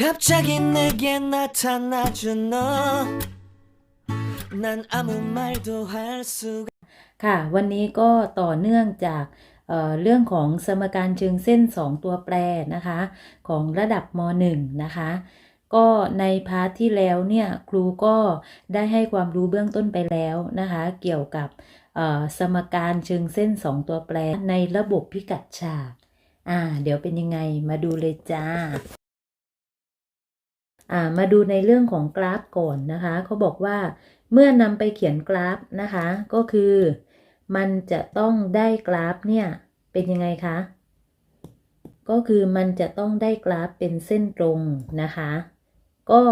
갑자기 내게 나타나준 너. 난 아무 말도 할 수가 ค่ะ วันนี้ก็ต่อเนื่องจากเอ่อเรื่องของสมการเชิงเส้น 2 ตัวแปรนะคะ ของระดับม .1 นะคะ ก็ในพาร์ทที่แล้วเนี่ยครูก็ได้ให้ความรู้เบื้องต้นไปแล้วนะคะ เกี่ยวกับเอ่อสมการเชิงเส้น 2 ตัวแปรในระบบพิกัดฉากอ่าเดี๋ยวเป็นยังไงมาดูเลยจ้า อ่า มาดูในเรื่องของกราฟก่อนนะคะเขาบอกว่าเมื่อนำไปเขียนกราฟนะคะ ก็คือมันจะต้องได้กราฟเนี่ยเป็นยังไงคะ ก็คือมันจะต้องได้กราฟเป็นเส้นตรงนะคะ ก็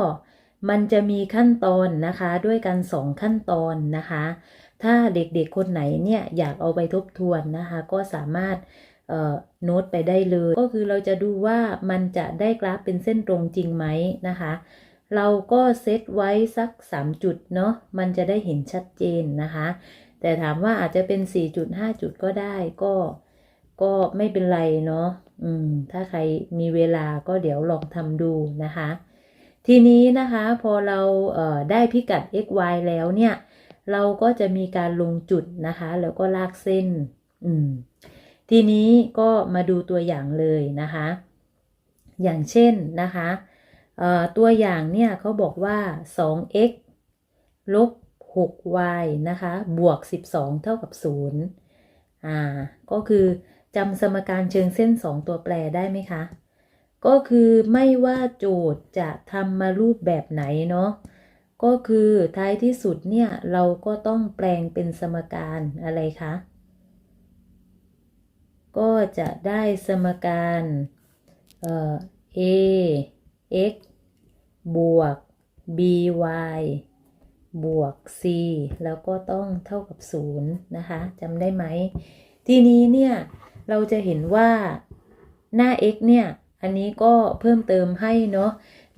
มันจะมีขั้นตอนนะคะ ด้วยกันสองขั้นตอนนะคะ ถ้าเด็กๆคนไหนเนี่ยอยากเอาไปทบทวนนะคะ ก็สามารถ โน้ตไปได้เลย ก็คือเราจะดูว่ามันจะได้กราฟเป็นเส้นตรงจริงไหมนะคะ เราก็เซตไว้สัก 3 จุดเนาะมันจะได้เห็นชัดเจนนะคะ แต่ถามว่าอาจจะเป็น4จุด5จุดก็ได้ก็ก็ไม่เป็นไรเนาะอืม ถ้าใครมีเวลาก็เดี๋ยวลองทำดูนะคะ ทีนี้นะคะพอเราเได้พิกัด x y แล้วเนี่ย เราก็จะมีการลงจุดนะคะ แล้วก็ลากเส้น อืม ทีนี้ก็มาดูตัวอย่างเลยนะคะ อย่างเช่นนะคะตัวอย่างเนี่ยเขาบอกว่า 2x ลบ 6y นะคะ บวก 12 เท่ากับ 0 อ่า ก็คือจำสมการเชิงเส้น 2 ตัวแปรได้ไหมคะ ก็คือไม่ว่าโจทย์จะทำมารูปแบบไหนเนาะ ก็คือท้ายที่สุดเนี่ย เราก็ต้องแปลงเป็นสมการอะไรคะ ก็จะได้สมการเอ่อ a x บวก b y บวก c แล้วก็ต้องเท่ากับ 0 นะคะจำได้ไหม ทีนี้เนี่ย เราจะเห็นว่าหน้า x เนี่ย อันนี้ก็เพิ่มเติมให้เนาะ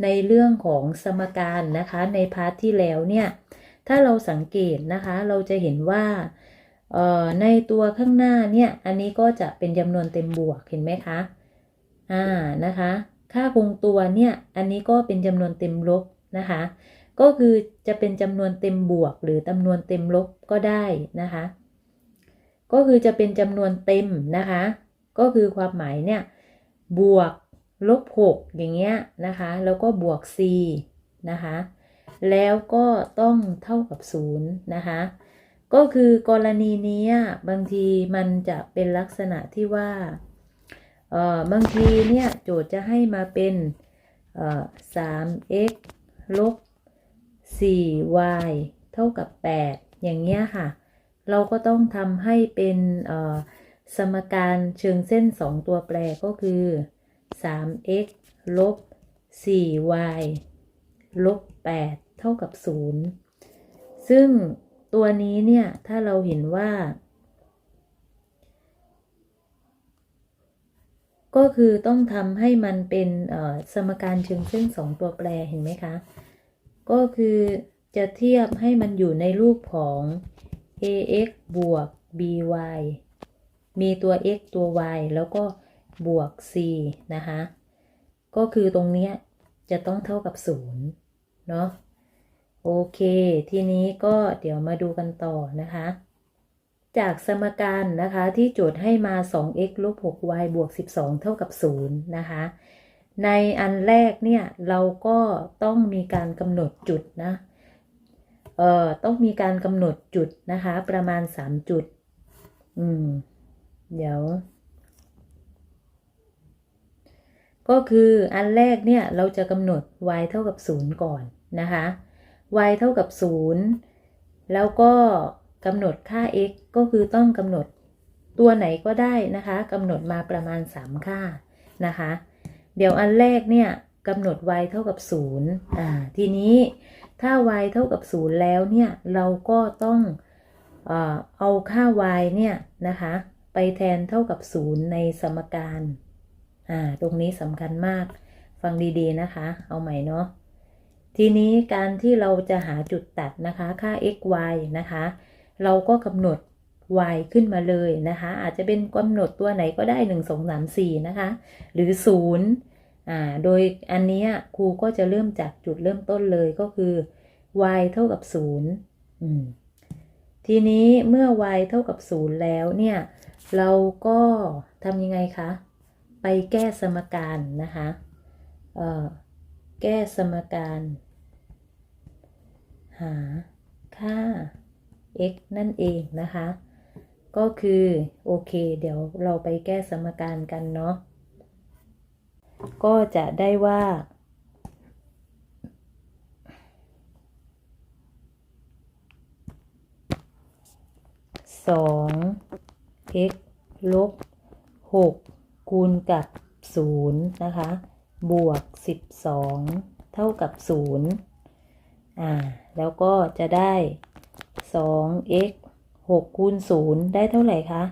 ในเรื่องของสมการนะคะ ในพาร์ทที่แล้วเนี่ย ถ้าเราสังเกตนะคะ เราจะเห็นว่า ในตัวข้างหน้าเนี่ยอันนี้ก็จะเป็นจำนวนเต็มบวกเห็นไหมคะอ่านะคะ ค่าคงตัวเนี่ยอันนี้ก็เป็นจำนวนเต็มลบนะคะ ก็คือจะเป็นจำนวนเต็มบวก หรือจำนวนเต็มลบก็ได้นะคะ ก็คือจะเป็นจำนวนเต็มนะคะ ก็คือความหมายเนี่ยบวกลบ6อย่างเงี้ยนะคะ แล้วก็บวก c นะคะ แล้วก็ต้องเท่ากับ0นะคะ ก็คือกรณีนี้บางทีมันจะเป็นลักษณะที่ว่าเออบางทีเนี่ยโจทย์จะให้มาเป็นเออ 3x ลบ 4y เท่ากับ 8 อย่างเงี้ยค่ะ เราก็ต้องทำให้เป็นเออสมการเชิงเส้น 2 ตัวแปรก็คือ 3x ลบ 4y ลบ 8 เท่ากับ 0 ซึ่ง ตัวนี้เนี่ย ถ้าเราเห็นว่า ก็คือต้องทำให้มันเป็นสมการเชิงเส้น2ตัวแปรเห็นไหมคะ ก็คือจะเทียบให้มันอยู่ในรูปของ ax บวก by มีตัว x ตัว y แล้วก็บวก c นะคะ ก็คือตรงเนี้ยจะต้องเท่ากับ 0 เนาะ โอเค ทีนี้ก็เดี๋ยวมาดูกันต่อนะคะ จากสมการนะคะที่โจทย์ให้มา 2x ลบ 6y บวก 12 เท่ากับ 0 นะคะ ในอันแรกเนี่ย เราก็ต้องมีการกำหนดจุดนะ เอ่อ ต้องมีการกำหนดจุดนะคะ ประมาณ 3 จุด อืม เดี๋ยว ก็คืออันแรกเนี่ย เราจะกำหนด y เท่ากับ 0 ก่อนนะคะ y เท่ากับ 0 แล้วก็กำหนดค่า x ก็คือต้องกำหนดตัวไหนก็ได้นะคะกำหนดมาประมาณ 3 ค่านะคะ เดี๋ยวอันแรกเนี่ยกำหนด y เท่ากับ 0 อ่า ทีนี้ถ้า y เท่ากับ 0 แล้วเนี่ย เราก็ต้องเอาค่า y เนี่ยนะคะ ไปแทนเท่ากับ 0 ในสมการ อ่า ตรงนี้สำคัญมาก ฟังดีๆนะคะ เอาใหม่เนาะ ทีนี้การที่เราจะหาจุดตัดนะคะ ค่า x y นะคะ เราก็กำหนด y ขึ้นมาเลยนะคะ อาจจะเป็นกำหนดตัวไหนก็ได้ 1 2 3 4 นะคะ หรือ 0อ่าโดยอันนี้ครูก็จะเริ่มจากจุดเริ่มต้นเลยก็คือ y เท่ากับ 0 อืมทีนี้เมื่อ y เท่ากับ 0 แล้วเนี่ย เราก็ทำยังไงคะ ไปแก้สมการนะคะ เอ่อ แก้สมการ หาค่า x นั่นเองนะคะ ก็คือโอเค เดี๋ยวเราไปแก้สมการกันเนาะ ก็จะได้ว่า สอง x ลบหกคูณกับศูนย์นะคะ บวกสิบสองเท่ากับศูนย์อ่า แล้วก็จะได้สอง x หกคูณศูนย์ได้เท่าไหร่คะ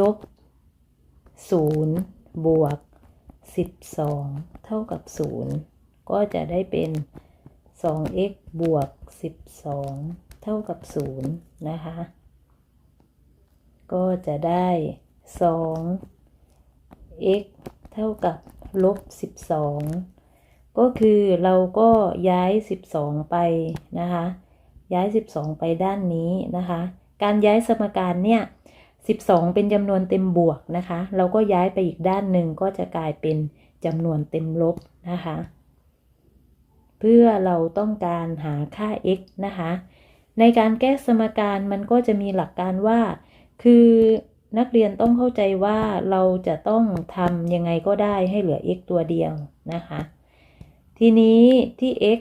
ลบศูนย์บวกสิบสองเท่ากับศูนย์ก็จะได้เป็นสอง x บวกสิบสองเท่ากับศูนย์นะคะ ก็จะได้สอง x เท่ากับ ลบสิบสองก็คือเราก็ย้าย12ไปนะคะ ย้าย12ไปด้านนี้นะคะ การย้ายสมการเนี่ย12เป็นจำนวนเต็มบวกนะคะ เราก็ย้ายไปอีกด้านหนึ่งก็จะกลายเป็นจำนวนเต็มลบนะคะ เพื่อเราต้องการหาค่า x นะคะ ในการแก้สมการมันก็จะมีหลักการว่า คือ นักเรียนต้องเข้าใจว่าเราจะต้องทำยังไงก็ได้ให้เหลือ x ตัวเดียวนะคะ ทีนี้ที่ x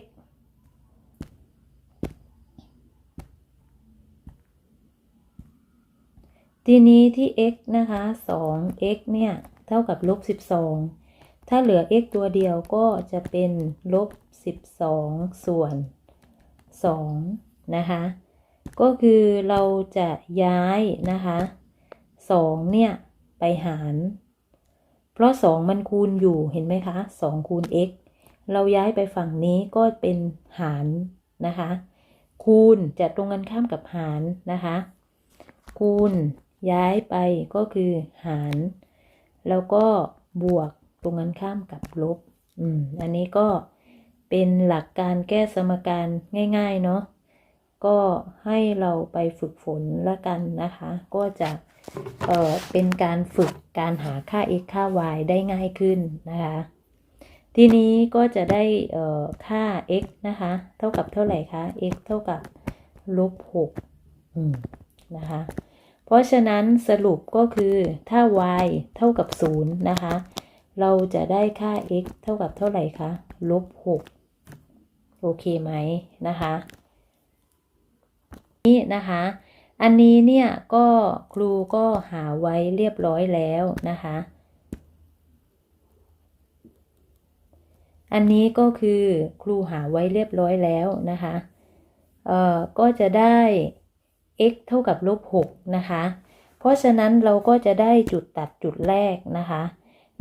ทีนี้ที่ x นะคะ 2x เนี่ย เท่ากับลบ 12 ถ้าเหลือ x ตัวเดียวก็จะเป็นลบ 12 ส่วน 2 นะคะ ก็คือเราจะย้ายนะคะ 2เนี่ย ไปหาร เพราะ2มันคูณอยู่เห็นไหมคะ2คูณ x เราย้ายไปฝั่งนี้ก็เป็นหารนะคะ คูณจะตรงกันข้ามกับหารนะคะ คูณย้ายไปก็คือหาร แล้วก็บวกตรงกันข้ามกับลบ อืม อันนี้ก็เป็นหลักการแก้สมการง่าย ๆ เนาะ ก็ให้เราไปฝึกฝนละกันนะคะ ก็จะ เอ่อเป็นการฝึกการหาค่า x ค่า y ได้ง่ายขึ้นนะคะ ทีนี้ก็จะได้เอ่อค่า x นะคะ เท่ากับเท่าไหร่คะ x เท่ากับลบ6อืมนะคะ เพราะฉะนั้นสรุปก็คือถ้า y เท่ากับ0นะคะ เราจะได้ค่า x เท่ากับเท่าไหร่คะลบ6โอเคไหมนะคะ นี่นะคะ อันนี้เนี่ยก็ครูก็หาไว้เรียบร้อยแล้วนะคะ อันนี้ก็คือครูหาไว้เรียบร้อยแล้วนะคะเอ่อก็จะได้ x เท่ากับลบ6นะคะ เพราะฉะนั้นเราก็จะได้จุดตัดจุดแรกนะคะ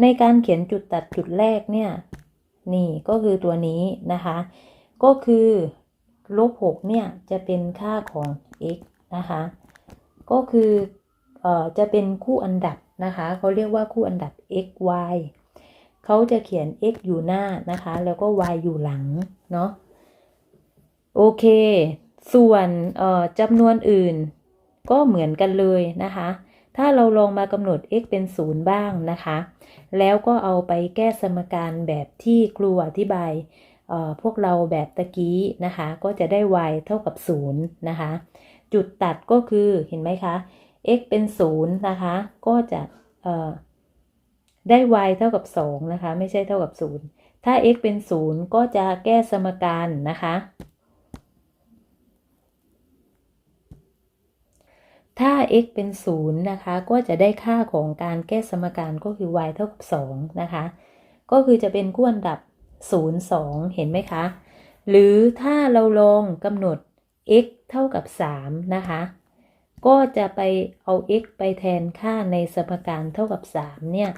ในการเขียนจุดตัดจุดแรกเนี่ย นี่ก็คือตัวนี้นะคะ ก็คือลบ6เนี่ยจะเป็นค่าของ x นะคะ ก็คืออจะเป็นคู่อันดับนะคะเขาเรียกว่าคู่อันดับ x y เขาจะเขียน x อยู่หน้านะคะ แล้วก็ y อยู่หลังเนาะโอเค ส่วนจำนวนอื่นก็เหมือนกันเลยนะคะ ถ้าเราลองมากำหนด x เป็น 0 บ้างนะคะ แล้วก็เอาไปแก้สมการแบบที่ครูอธิบายพวกเราแบบตะกี้นะคะ ก็จะได้ y เท่ากับ 0 นะคะ จุดตัดก็คือเห็นไหมคะ x เป็น 0 นะคะ ก็จะได้ y เท่ากับ 2 นะคะ ไม่ใช่เท่ากับ 0 ถ้า x เป็น 0 ก็จะแก้สมการนะคะ ถ้า x เป็น 0 นะคะ ก็จะได้ค่าของการแก้สมการก็คือ y เท่ากับ 2 นะคะ ก็คือจะเป็นคู่อันดับ 0 2 เห็นไหมคะ หรือถ้าเราลองกำหนด x เท่ากับ 3 นะคะ ก็จะไปเอา x ไปแทนค่าในสมการเท่ากับ 3 เนี่ย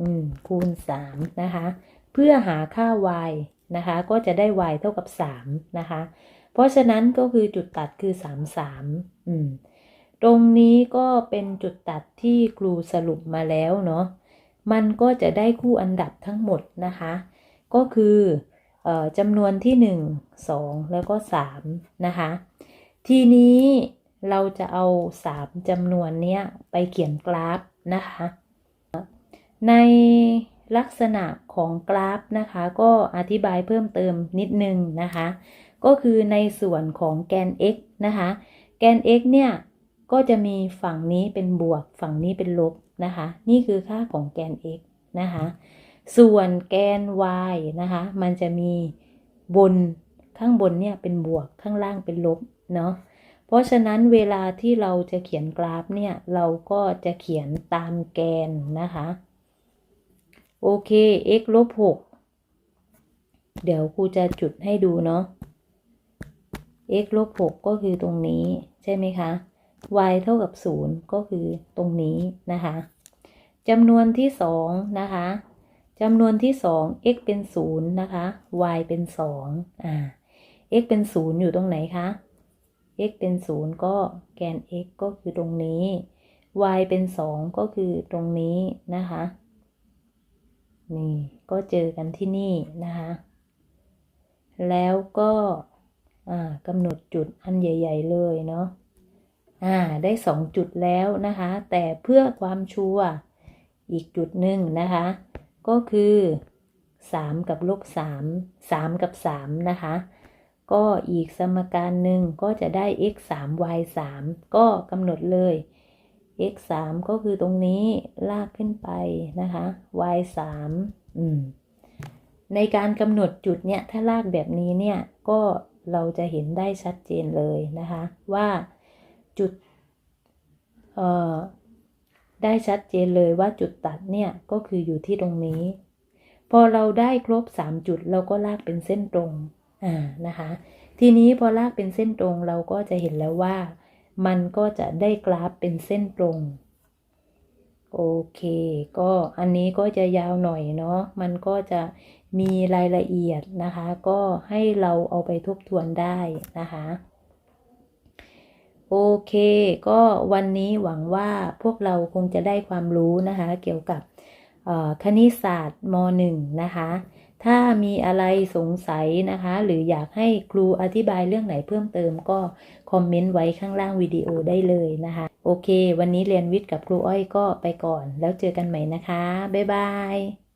อืม คูณ 3 นะคะ เพื่อหาค่า y นะคะ ก็จะได้ y เท่ากับ 3 นะคะ เพราะฉะนั้นก็คือจุดตัดคือ 3 3 อืม ตรงนี้ก็เป็นจุดตัดที่ครูสรุปมาแล้วเนาะ มันก็จะได้คู่อันดับทั้งหมดนะคะ ก็คือเออ จำนวนที่ 1 2 แล้วก็ 3 นะคะ ทีนี้เราจะเอา 3จำนวนเนี้ยไปเขียนกราฟนะคะ ในลักษณะของกราฟนะคะ ก็อธิบายเพิ่มเติมนิดนึงนะคะ ก็คือในส่วนของแกน x นะคะ แกน x เนี่ยก็จะมีฝั่งนี้เป็นบวกฝั่งนี้เป็นลบนะคะ นี่คือค่าของแกน x นะคะ ส่วนแกน y นะคะ มันจะมีบนข้างบนเนี่ยเป็นบวกข้างล่างเป็นลบเนาะ เพราะฉะนั้นเวลาที่เราจะเขียนกราฟเนี่ย เราก็จะเขียนตามแกนนะคะ โอเค x ลบ6เดี๋ยวครูจะจุดให้ดูเนาะ x ลบ6ก็คือตรงนี้ใช่ไหมคะ y เท่ากับ 0 ก็คือตรงนี้นะคะจำนวนที่ 2 นะคะ จำนวนที่2 x เป็น0นะคะ y เป็น2อ่า x เป็น0อยู่ตรงไหนคะ x เป็น0ก็แกน x ก็คือตรงนี้ y เป็น2ก็คือตรงนี้นะคะ นี่ก็เจอกันที่นี่นะคะ แล้วก็อ่ากำหนดจุดอันใหญ่ ๆ เลยเนาะอ่าได้สองจุดแล้วนะคะ แต่เพื่อความชัวร์อีกจุดหนึ่งนะคะ ก็คือสามกับลบสามสามกับสามนะคะ ก็อีกสมการหนึ่งก็จะได้ x 3 y 3ก็กำหนดเลย x 3ก็คือตรงนี้ลากขึ้นไปนะคะ y 3อืมในการกำหนดจุดเนี่ยถ้าลากแบบนี้เนี่ยก็เราจะเห็นได้ชัดเจนเลยนะคะ ว่าจุดเอ่อ ได้ชัดเจนเลยว่าจุดตัดเนี่ยก็คืออยู่ที่ตรงนี้ พอเราได้ครบ 3 จุดเราก็ลากเป็นเส้นตรงอ่านะคะ ทีนี้พอลากเป็นเส้นตรงเราก็จะเห็นแล้วว่า มันก็จะได้กราฟเป็นเส้นตรงโอเค ก็อันนี้ก็จะยาวหน่อยเนาะ มันก็จะมีรายละเอียดนะคะ ก็ให้เราเอาไปทบทวนได้นะคะ โอเค ก็วันนี้หวังว่าพวกเราคงจะได้ความรู้นะคะ เกี่ยวกับคณิตศาสตร์ม .1 นะคะ ถ้ามีอะไรสงสัยนะคะ หรืออยากให้ครูอธิบายเรื่องไหนเพิ่มเติมก็คอมเมนต์ไว้ข้างล่างวิดีโอได้เลยนะคะ โอเค วันนี้เรียนวิทย์กับครูอ้อยก็ไปก่อน แล้วเจอกันใหม่นะคะ บ๊ายบาย